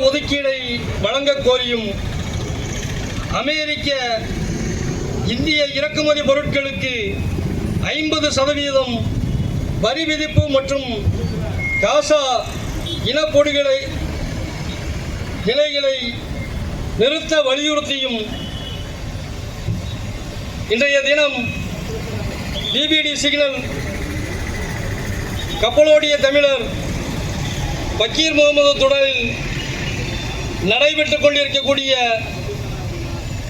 ஒதுக்கீடை வழங்க கோரியும் அமெரிக்க இந்திய இறக்குமதி பொருட்களுக்கு ஐம்பது சதவீதம் வரி விதிப்பு மற்றும் காசா இனப்பொடிகளை நிலைகளை நிறுத்த வலியுறுத்தியும் இன்றைய தினம் டிபிடி சிக்னல் கப்பலோடிய தமிழர் பக்கீர் முகமது தொடரில் நடைபெற்றுக் கொண்டிருக்கக்கூடிய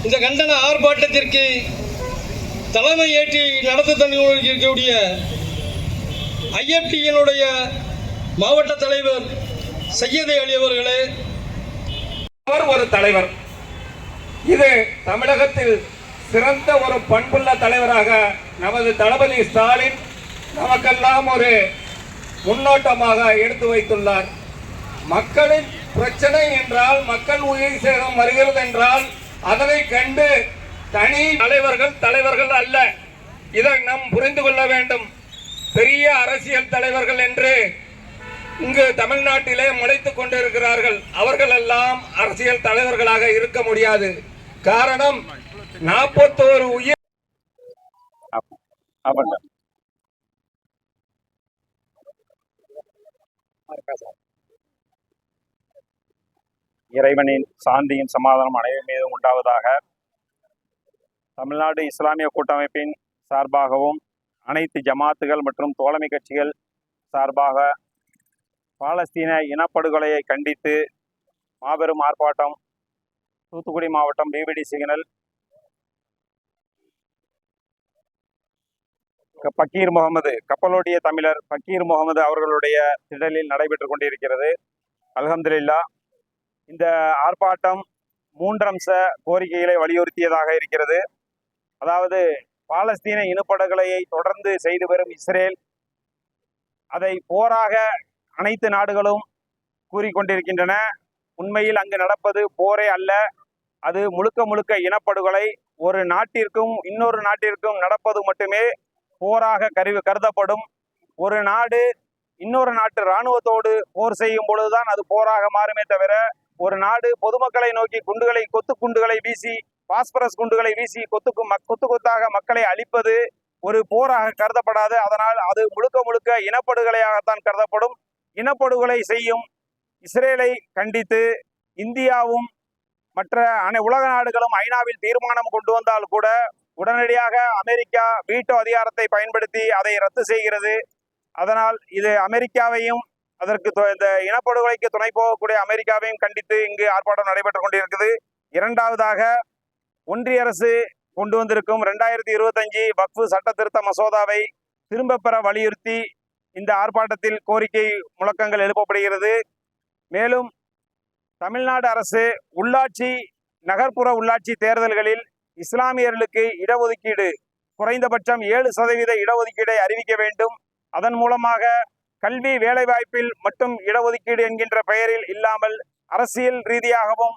இந்த கண்டன ஆர்ப்பாட்டத்திற்கு தலைமை ஏற்றி நடத்த தந்திருக்கக்கூடிய ஐஎஃப்டியினுடைய மாவட்ட தலைவர் சையது அலி அவர்களே. அவர் ஒரு தலைவர். இது தமிழகத்தில் சிறந்த ஒரு பண்புள்ள தலைவராக நமது தளபதி ஸ்டாலின் நமக்கெல்லாம் ஒரு முன்னோட்டமாக எடுத்து வைத்துள்ளார். மக்களின் பிரச்சனை என்றால் மக்கள் உயிர் சேதம் வருகிறது என்றால் அதனை கண்டு தனி தலைவர்கள் தலைவர்கள் அல்ல. இதை நாம் புரிந்து கொள்ள வேண்டும். பெரிய அரசியல் தலைவர்கள் என்று இங்கு தமிழ்நாட்டிலே முளைத்துக் கொண்டிருக்கிறார்கள். அவர்கள் எல்லாம் அரசியல் தலைவர்களாக இருக்க முடியாது. காரணம் நாற்பத்தோரு உயிர் இறைவனின் சாந்தியும் சமாதானம் அனைவரும் மீதும் உண்டாவதாக தமிழ்நாடு இஸ்லாமிய கூட்டமைப்பின் சார்பாகவும் அனைத்து ஜமாத்துகள் மற்றும் தோழமை கட்சிகள் சார்பாக பாலஸ்தீன இனப்படுகொலையை கண்டித்து மாபெரும் ஆர்ப்பாட்டம் தூத்துக்குடி மாவட்டம் பிபிடி சிக்னல். க- பக்கீர் முகமது கப்பலோட்டிய தமிழர் பக்கீர் முகமது அவர்களுடைய திடலில் நடைபெற்று கொண்டிருக்கிறது. அல்ஹம்துலில்லா. இந்த ஆர்ப்பாட்டம் மூன்றம்ச கோரிக்கைகளை வலியுறுத்தியதாக இருக்கிறது. அதாவது பாலஸ்தீன இனப்படுகொலையை தொடர்ந்து செய்து வரும் இஸ்ரேல் அதை போராக அனைத்து நாடுகளும் கூறிக்கொண்டிருக்கின்றன. உண்மையில் அங்கு நடப்பது போரே அல்ல. அது முழுக்க முழுக்க இனப்படுகொலை. ஒரு நாட்டிற்கும் இன்னொரு நாட்டிற்கும் நடப்பது மட்டுமே போராக கருவி கருதப்படும். ஒரு நாடு இன்னொரு நாட்டு இராணுவத்தோடு போர் செய்யும் பொழுதுதான் அது போராக மாறுமே தவிர ஒரு நாடு பொதுமக்களை நோக்கி குண்டுகளை கொத்து குண்டுகளை வீசி பாஸ்பரஸ் குண்டுகளை வீசி கொத்துக்கு மக்- கொத்து கொத்தாக மக்களை அழிப்பது ஒரு போராக கருதப்படாது. அதனால் அது முழுக்க முழுக்க இனப்படுகொலையாகத்தான் கருதப்படும். இனப்படுகொலை செய்யும் இஸ்ரேலை கண்டித்து இந்தியாவும் மற்ற அனை உலக நாடுகளும் ஐநாவில் தீர்மானம் கொண்டு வந்தால் கூட உடனடியாக அமெரிக்கா வீட்டோ அதிகாரத்தை பயன்படுத்தி அதை ரத்து செய்கிறது. அதனால் இது அமெரிக்காவையும் அதற்கு இந்த இனப்படுகொலைக்கு துணை போகக்கூடிய அமெரிக்காவையும் கண்டித்து இங்கு ஆர்ப்பாட்டம் நடைபெற்றுக் கொண்டிருக்குது இரண்டாவதாக ஒன்றிய அரசு கொண்டு வந்திருக்கும் ரெண்டாயிரத்தி இருபத்தஞ்சு வக்ஃபு சட்ட திருத்த மசோதாவை திரும்ப பெற வலியுறுத்தி இந்த ஆர்ப்பாட்டத்தில் கோரிக்கை முழக்கங்கள் எழுப்பப்படுகிறது. மேலும் தமிழ்நாடு அரசு உள்ளாட்சி நகர்ப்புற உள்ளாட்சி தேர்தல்களில் இஸ்லாமியர்களுக்கு இடஒதுக்கீடு குறைந்தபட்சம் ஏழு சதவீத இடஒதுக்கீடை அறிவிக்க வேண்டும். அதன் மூலமாக கல்வி வேலைவாய்ப்பில் மட்டும் இடஒதுக்கீடு என்கின்ற பெயரில் இல்லாமல் அரசியல் ரீதியாகவும்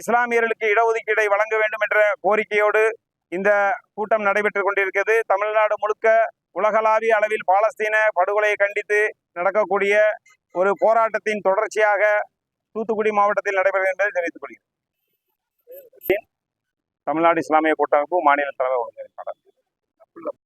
இஸ்லாமியர்களுக்கு இடஒதுக்கீடை வழங்க வேண்டும் என்ற கோரிக்கையோடு இந்த கூட்டம் நடைபெற்று கொண்டிருக்கிறது. தமிழ்நாடு முழுக்க உலகளாவிய அளவில் பாலஸ்தீன படுகொலையை கண்டித்து நடக்கக்கூடிய ஒரு போராட்டத்தின் தொடர்ச்சியாக தூத்துக்குடி மாவட்டத்தில் நடைபெறும் என்பதை தெரிவித்துக் கொள்கிறேன். தமிழ்நாடு இஸ்லாமிய கூட்டமைப்பு மாநில தலைவர் ஒருங்கிணைப்பாளர்